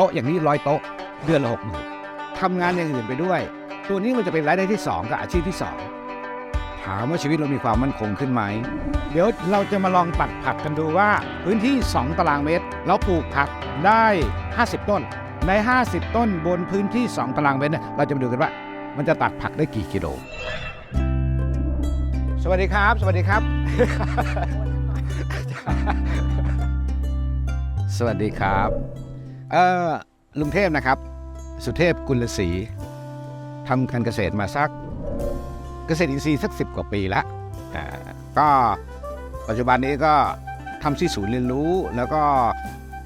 โต๊ะอย่างนี้ร้อยโต๊ะ เดือนละหกหมื่นทำงานอย่างอื่นไปด้วย ตัวนี้มันจะเป็นรายได้ที่สองกับอาชีพที่สองถามว่าชีวิตเรามีความมั่นคงขึ้นไหม เดี๋ยวเราจะมาลองตัดผักกันดูว่า พื้นที่ 2 ตารางเมตร เราปลูกผักได้ 50 ต้น ใน 50 ต้นบนพื้นที่ 2 ตารางเมตรเนี่ยเราจะมาดูกันว่า มันจะตัดผักได้กี่กิโล สวัสดีครับ สวัสดีครับ สวัสดีครับ เอ่อลุงเทพนะครับ สุเทพกุลศรีทำการเกษตรมาสักเกษตรอินทรีย์สักสิบกว่าปีล้วอ่าก็ปัจจุบันนี้ก็ทำที่ศูนย์เรียนรู้แล้วก็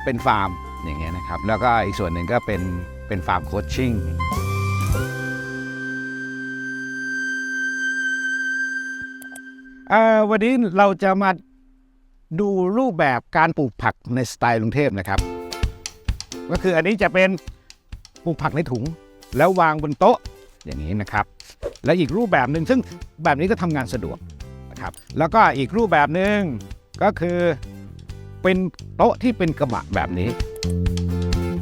เป็นฟาร์มอย่างเงี้ยนะครับ แล้วก็อีกส่วนหนึ่งก็เป็นเป็นฟาร์มโคชชิ่งวันนี้เราจะมาดูรูปแบบการปลูกผักในสไตล์กรุงเทพนะครับ ก็คืออันนี้จะเป็นปลูกผักในถุง แล้ววางบนโต๊ะอย่างนี้นะครับ และอีกรูปแบบหนึ่งซึ่งแบบนี้ก็ทำงานสะดวกนะครับแล้วก็อีกรูปแบบหนึ่งก็คือเป็นโต๊ะที่เป็นกระบะแบบนี้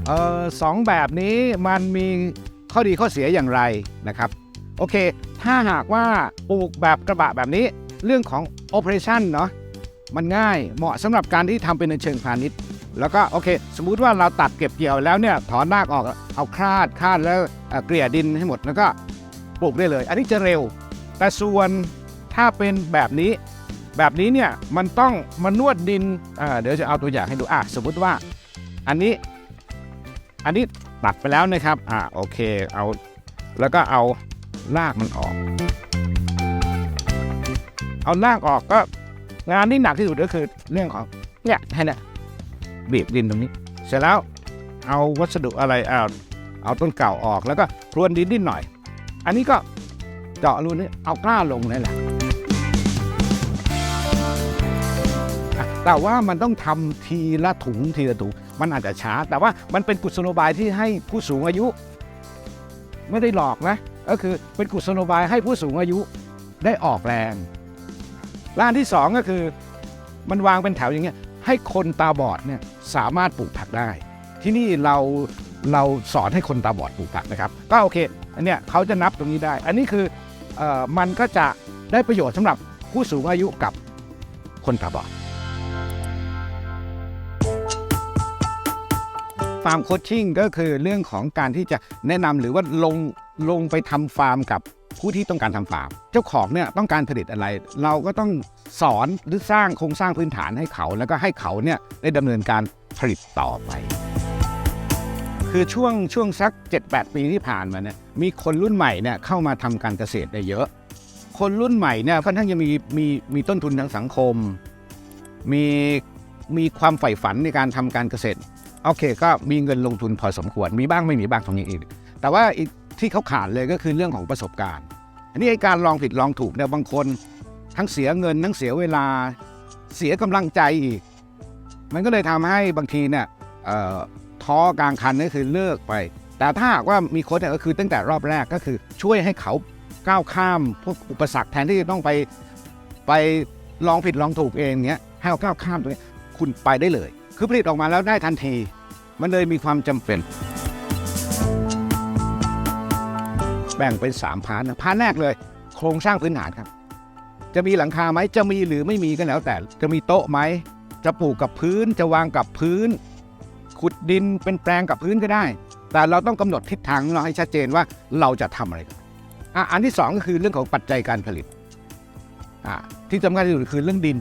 เออสองแบบนี้มันมีข้อดีข้อเสียอย่างไรนะครับโอเค ถ้าหากว่าปลูกแบบกระบะแบบนี้ เรื่องของ operation เนาะมันง่ายเหมาะสำหรับการที่ทำเป็นในเชิงพาณิชย์ แล้วก็โอเค สมมุติว่าเราตัดเก็บเกี่ยวแล้วเนี่ยถอนรากออกเอาคลาดคลาดแล้วเเกลี่ยดินให้หมดแล้วก็ปลูกได้เลย อันนี้จะเร็ว แต่ส่วนถ้าเป็นแบบนี้ แบบนี้เนี่ยมันต้องมานวดดินเดี๋ยวจะเอาตัวอย่างให้ดูอะสมมุติว่าอันนี้อันนี้ตัดไปแล้วนะครับอ่าโอเคเอาแล้วก็เอารากมันออก เอารากออกก็งานที่หนักที่สุดก็คือเรื่องของเนี่ยให้นี่ย บีบดินตรงนี้ เสร็จแล้วเอาวัสดุอะไรเอาเอาต้นเก่าออกแล้วก็พรวนดินนิดหน่อย อันนี้ก็เจาะรูนี้เอากล้าลงนี่แหละแต่ว่ามันต้องทำทีละถุงทีละถุงมันอาจจะช้า แต่ว่ามันเป็นกุศโลบายที่ให้ผู้สูงอายุ ไม่ได้หลอกนะ ก็คือเป็นกุศโลบายให้ผู้สูงอายุได้ออกแรงร้านที่สองก็คือ มันวางเป็นแถวอย่างเงี้ย ให้คนตาบอดเนี่ยสามารถปลูกผักได้ ที่นี่เราเราสอนให้คนตาบอดปลูกผักนะครับ ก็โอเคอันเนี้ยเขาจะนับตรงนี้ได้ อันนี้คือออมันก็จะได้ประโยชน์สำหรับผู้สูงอายุกับคนตาบอดฟาร์มโคชชิ่งก็คือเรื่องของการที่จะแนะนำหรือว่าลงลงไปทำฟาร์มกับ ผู้ที่ต้องการทำฟาร์มเจ้าของเนี่ยต้องการผลิตอะไร เราก็ต้องสอนหรือสร้างโครงสร้างพื้นฐานให้เขา แล้วก็ให้เขาเนี่ยได้ดำเนินการผลิตต่อไป คือช่วงช่วงสัก 7-8 ปีที่ผ่านมาเนี่ยมีคนรุ่นใหม่เนี่ยเข้ามาทำการเกษตรได้เยอะ คนรุ่นใหม่เนี่ยค่อนข้างจะมีมีมีต้นทุนทางสังคม มีมีความใฝ่ฝันในการทำการเกษตรโอเค ก็มีเงินลงทุนพอสมควรมีบ้างไม่มีบ้างตรงนี้อีกแต่ว่าอีก ที่เขาขาดเลยก็คือเรื่องของประสบการณ์ อันนี้ไอ้การลองผิดลองถูกเนี่ยบางคนทั้งเสียเงิน ทั้งเสียเวลาเสียกำลังใจอีก มันก็เลยทำให้บางทีเนี่ยท้อกลางคันก็คือเลิกไป แต่ถ้าหากว่ามีโค้ชเนี่ยก็คือตั้งแต่รอบแรกก็คือช่วยให้เขาก้าวข้ามพวกอุปสรรคแทนที่จะต้องไปไปลองผิดลองถูกเองเนี้ยให้เขาก้าวข้ามตรงนี้คุณไปได้เลย คือผลิตออกมาแล้วได้ทันที มันเลยมีความจำเป็น แบ่งเป็น3พาร์ทนะพาร์ทแรกเลย โครงสร้างพื้นฐานครับ จะมีหลังคาไหมจะมีหรือไม่มีก็แล้วแต่ จะมีโต๊ะไหมจะปลูกกับพื้นจะวางกับพื้น ขุดดินเป็นแปลงกับพื้นก็ได้ แต่เราต้องกำหนดทิศทางเราให้ชัดเจนว่าเราจะทำอะไรกันอะอันที่ 2 ก็คือเรื่องของปัจจัยการผลิตอะที่สำคัญที่สุดคือเรื่องดิน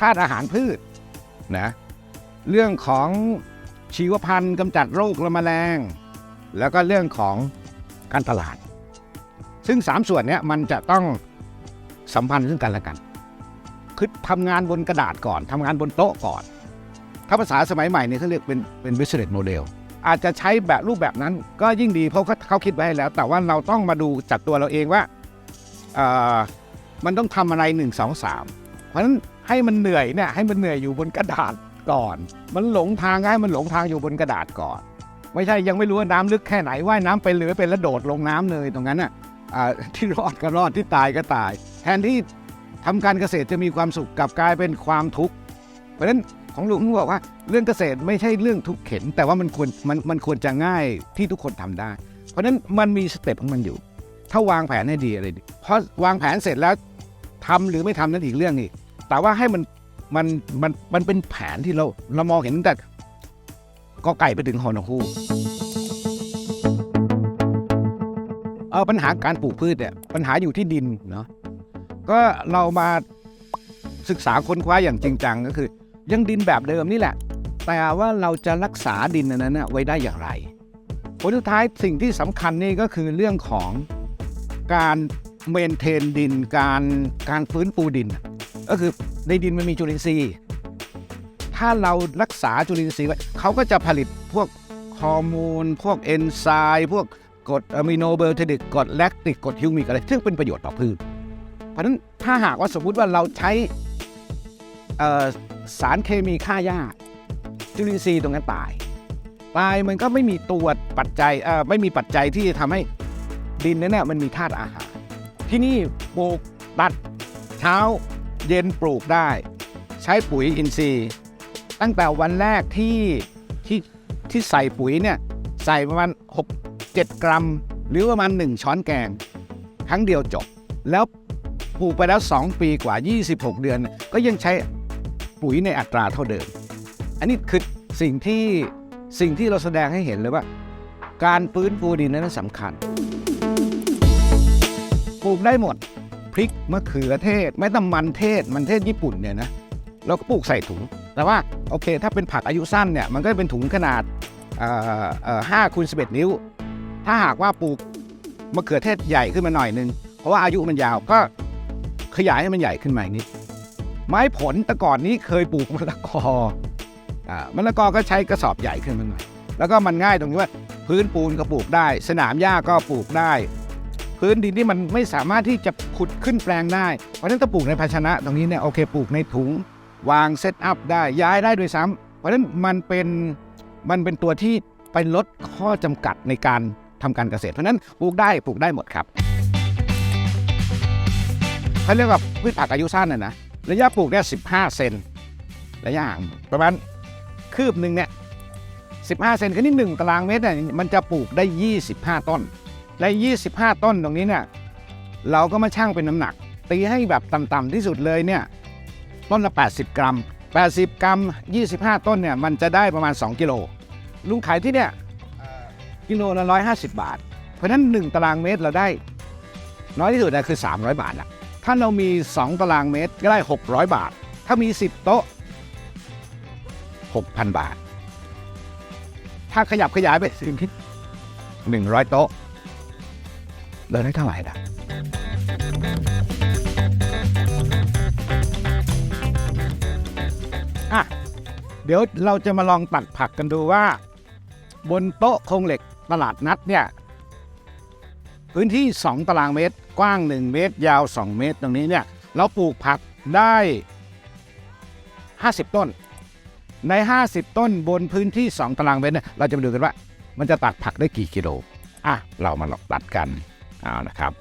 ธาตุอาหารพืชนะเรื่องของชีวพันธุ์กำจัดโรคและแมลง แล้วก็เรื่องของการตลาด ซึ่ง 3 ส่วนนี้มันจะต้องสัมพันธ์ซึ่งกันและกัน คือทำงานบนกระดาษก่อนทำงานบนโต๊ะก่อน ถ้าภาษาสมัยใหม่เนี่ยเขาเรียกเป็นเป็น business model อาจจะใช้แบบรูปแบบนั้นก็ยิ่งดีเพราะเขาเขาคิดไว้ให้แล้ว แต่ว่าเราต้องมาดูจากตัวเราเองว่ามันต้องทำอะไร 1 2 3 เพราะฉะนั้นให้มันเหนื่อยเนี่ยให้มันเหนื่อยอยู่บนกระดาษก่อน มันหลงทางให้มันหลงทางอยู่บนกระดาษก่อน ไม่ใช่ยังไม่รู้ว่าน้ำลึกแค่ไหนว่ายน้ำไปหลือเป็นแล้วโดดลงน้ำเลยตรงนั้นน่ะอ่า ที่รอดก็รอดที่ตายก็ตาย แทนที่ทำการเกษตรจะมีความสุขกลับกลายเป็นความทุกข์เพราะฉะนั้นของลุงบอกว่าเรื่องเกษตรไม่ใช่เรื่องทุกข์เข็น แต่ว่ามันควรมันมันควรจะง่ายที่ทุกคนทำได้ เพราะฉะนั้นมันมีสเต็ปของมันอยู่ ถ้าวางแผนให้ดีอะไรดีเพราะวางแผนเสร็จแล้วทำหรือไม่ทำนั่นอีกเรื่องอีกแต่ว่าให้มันมันมันมันเป็นแผนที่เราเรามองเห็นตั้งแต่กอไก่ไปถึงฮอนอ เออปัญหาการปลูกพืชเนี่ยปัญหาอยู่ที่ดินเนาะก็เรามาศึกษาค้นคว้าอย่างจริงจังก็คือ ยังดินแบบเดิมนี่แหละ แต่ว่าเราจะรักษาดินนั้นนะไว้ได้อย่างไรผลสุดท้ายสิ่งที่สำคัญนี่ก็คือเรื่องของการเมนเทนดินการการฟื้นฟูดิน ก็คือในดินมันมีจุลินทรีย์ ถ้าเรารักษาจุลินทรีย์ไว้เขาก็จะผลิตพวกฮอร์โมนพวกเอนไซม์พวก กรดอะมิโนเบอร์เทดิกกรดแลคติกกรดฮิวมิกอะไร ซึ่งเป็นประโยชน์ต่อพืช เพราะฉะนั้นถ้าหากว่าสมมุติว่าเราใช้สารเคมีฆ่าหญ้าจุลินทรีย์ตรงนั้นตาย ตายมันก็ไม่มีตัวปัจจัยไม่มีปัจจัยที่จะทำให้ดินนั้นน่ะมันมีธาตุอาหาร ที่นี่ปลูกตัดเช้าเย็นปลูกได้ ใช้ปุ๋ยอินทรีย์ ตั้งแต่วันแรกที่ที่ที่ใส่ปุ๋ยเนี่ยใส่ประมาณ6 7 กรัม หรือประมาณ 1 ช้อนแกง ครั้งเดียวจบ แล้วปลูกไปแล้ว 2 ปีกว่า 26 เดือน ก็ยังใช้ปุ๋ยในอัตราเท่าเดิม อันนี้คือสิ่งที่สิ่งที่เราแสดงให้เห็นเลยว่า การฟื้นฟูดินนั้นสำคัญ ปลูกได้หมด พริกมะเขือเทศแม้แต่มันเทศ มันเทศญี่ปุ่นเนี่ยนะเราก็ปลูกใส่ถุง แต่ว่าโอเค ถ้าเป็นผักอายุสั้นเนี่ย มันก็เป็นถุงขนาดห้าคูณสิบเอ็ดนิ้ว ถ้าหากว่าปลูกมะเขือเทศใหญ่ขึ้นมาหน่อยนึง เพราะว่าอายุมันยาวก็ขยายให้มันใหญ่ขึ้นมาอีกนิด ไม้ผลแต่ก่อนนี้เคยปลูกมะละกออ่ามะละกอก็ใช้กระสอบใหญ่ขึ้นมาหน่อย แล้วก็มันง่ายตรงที่ว่าพื้นปูนก็ปลูกได้ สนามหญ้าก็ปลูกได้ พื้นดินที่มันไม่สามารถที่จะขุดขึ้นแปลงได้ เพราะฉะนั้นถ้าปลูกในภาชนะตรงนี้เนี่ยโอเคปลูกในถุง วางเซตอัพได้ย้ายได้ด้วยซ้ำเพราะฉะนั้นมันเป็นมันเป็นตัวที่ไปลดข้อจำกัดในการ ทำการเกษตร เพราะนั้นปลูกได้ปลูกได้หมดครับเขาเรียกว่าพืชผักอายุสั้นนะนะระยะปลูกได้15เซนระยะห่างประมาณคืบหนึ่งเนี่ย15เซนคือนี่หนึ่งตารางเมตรเนี่ยมันจะปลูกได้25ต้น และ25ต้นตรงนี้เนี่ยเราก็มาชั่งเป็นน้ำหนัก ตีให้แบบต่ำๆที่สุดเลยเนี่ยต้นละ 80 กรัม 80 กรัม 25 ต้นเนี่ยมันจะได้ประมาณ 2 กิโลลุงขายที่เนี่ย กิโลละ150บาท เพราะฉะนั้น 1 ตารางเมตรเราได้ น้อยที่สุดนะคือ 300 บาทอะถ้าเรามี 2 ตารางเมตรก็ได้ 600 บาท ถ้ามี 10 โต๊ะ 6,000 บาท ถ้าขยับขยายไปถึงที่100 โต๊ะเราได้เท่าไหร่ล่ะอะ เดี๋ยวเราจะมาลองตัดผักกันดูว่า บนโต๊ะโครงเหล็ก ตลาดนัดเนี่ยพื้นที่ 2 ตารางเมตร กว้าง 1 เมตร ยาว 2 เมตร ตรงนี้เนี่ยเราปลูกผักได้ 50 ต้น ใน 50 ต้นบนพื้นที่ 2 ตารางเมตรเนี่ยเราจะมาดูกันว่า มันจะตัดผักได้กี่กิโลอะเรามาลองตัดกันเอานะครับ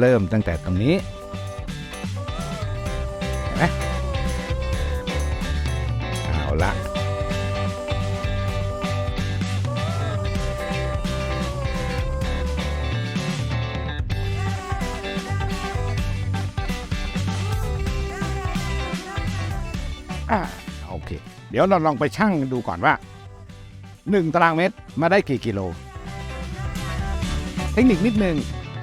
เริ่มตั้งแต่ตรงนี้เห็นไหมเอาละ อ่าโอเค เดี๋ยวเราลองไปชั่งดูก่อนว่า 1 ตารางเมตรมาได้กี่กิโล เทคนิคนิดนึง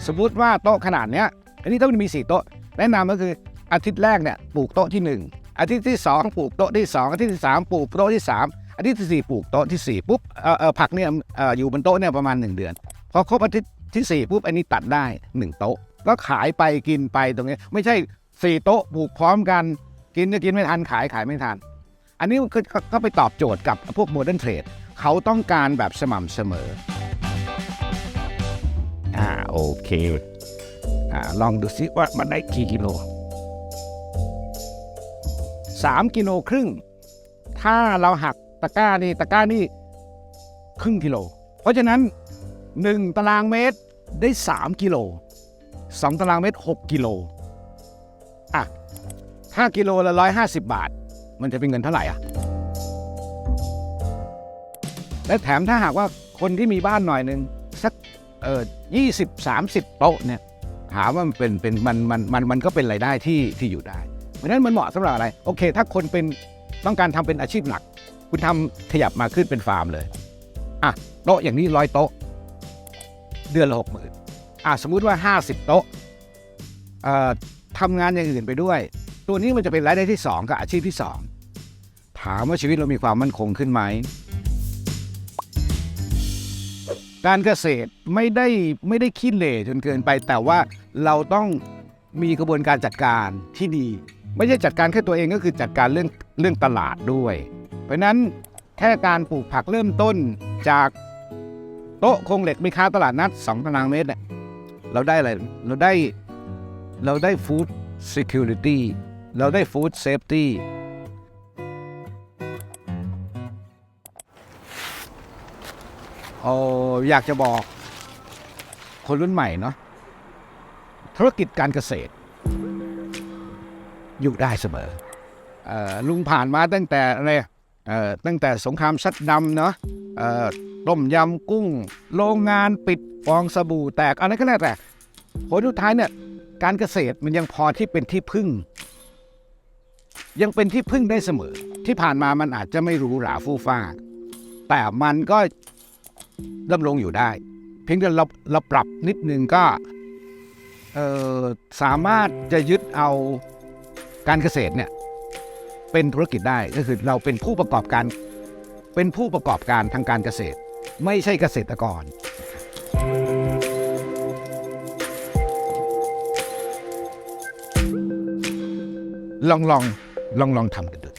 สมมติว่าโต๊ะขนาดเนี้ย อันนี้ต้องมี 4 โต๊ะ แนะนำก็คืออาทิตย์แรกเนี่ยปลูกโต๊ะที่ 1 อาทิตย์ที่ 2 ปลูกโต๊ะที่ 2 อาทิตย์ที่ 3 ปลูกโต๊ะที่ 3 อาทิตย์ที่ 4 ปลูกโต๊ะที่ 4 ปุ๊บเอ่อเอ่อผักเนี่ยเอ่ออยู่บนโต๊ะเนี่ยประมาณ 1 เดือน พอครบอาทิตย์ที่4ปุ๊บอันนี้ตัดได้ 1 โต๊ะ ก็ขายไปกินไปตรงนี้ ไม่ใช่ 4 โต๊ะปลูกพร้อมกัน กินก็กินไม่ทันขายขายไม่ทัน อันนี้ก็ก็ก็ไปตอบโจทย์กับพวกโมเดิร์นเทรดเขาต้องการแบบสม่ำเสมอ อ่าโอเคอ่าลองดูซิว่ามันได้กี่กิโลสามกิโลครึ่ง ถ้าเราหักตะกร้านี่ตะกร้านี่ครึ่งกิโล เพราะฉะนั้น 1 ตารางเมตรได้ 3 กิโล 2 ตารางเมตร 6 กิโลอะ ถ้ากิโลละ150 บาท มันจะเป็นเงินเท่าไหร่อะ และแถมถ้าหากว่าคนที่มีบ้านหน่อยหนึ่งสักเออยี่สิบสามสิบโต๊ะเนี่ยถามว่ามันเป็นเป็นมันมันมันมันก็เป็นรายได้ที่ที่อยู่ได้ เพราะฉะนั้นมันเหมาะสำหรับอะไร โอเค ถ้าคนเป็นต้องการทำเป็นอาชีพหลัก คุณทำขยับมาขึ้นเป็นฟาร์มเลยอะโต๊ะอย่างนี้ร้อยโต๊ะ เดือนละหกหมื่นอะสมมุติว่า50โต๊ะเอ่อทำงานอย่างอื่นไปด้วย ตัวนี้มันจะเป็นรายได้ที่ 2 กับอาชีพที่ 2 ถามว่าชีวิตเรามีความมั่นคงขึ้นไหม การเกษตรไม่ได้ไม่ได้ขี้เหร่จนเกินไป แต่ว่าเราต้องมีกระบวนการจัดการที่ดี ไม่ใช่จัดการแค่ตัวเองก็คือจัดการเรื่องเรื่องตลาดด้วย เพราะนั้นแค่การปลูกผักเริ่มต้นจากโต๊ะโครงเหล็กม่ค้าตลาดนัด 2 ตารางเมตรเนี่ยเราได้อะไร เราได้เราได้ food security เราได้ food safety โอ้อยากจะบอก คนรุ่นใหม่เนาะธุรกิจการเกษตร อยู่ได้เสมอเออลุงผ่านมาตั้งแต่อะไรเออตั้งแต่สงครามซัดดำเนาะเออต้มยำกุ้ง โรงงานปิดฟองสบู่แตกอะไรก็แล้วแต่ผลสุดท้ายเนี่ยการเกษตรมันยังพอที่เป็นที่พึ่ง ยังเป็นที่พึ่งได้เสมอ ที่ผ่านมามันอาจจะไม่หรู้หราฟู่ฟ้าแต่มันก็ดำรงอยู่ได้ เพียงแต่เราเราปรับนิดนึงก็สามารถจะยึดเอาการเกษตรเนี่ยเป็นธุรกิจได้ก็คือเราเป็นผู้ประกอบการ เป็นผู้ประกอบการทางการเกษตร ไม่ใช่เกษตรกร ลองลอง ลองลองทำกันดู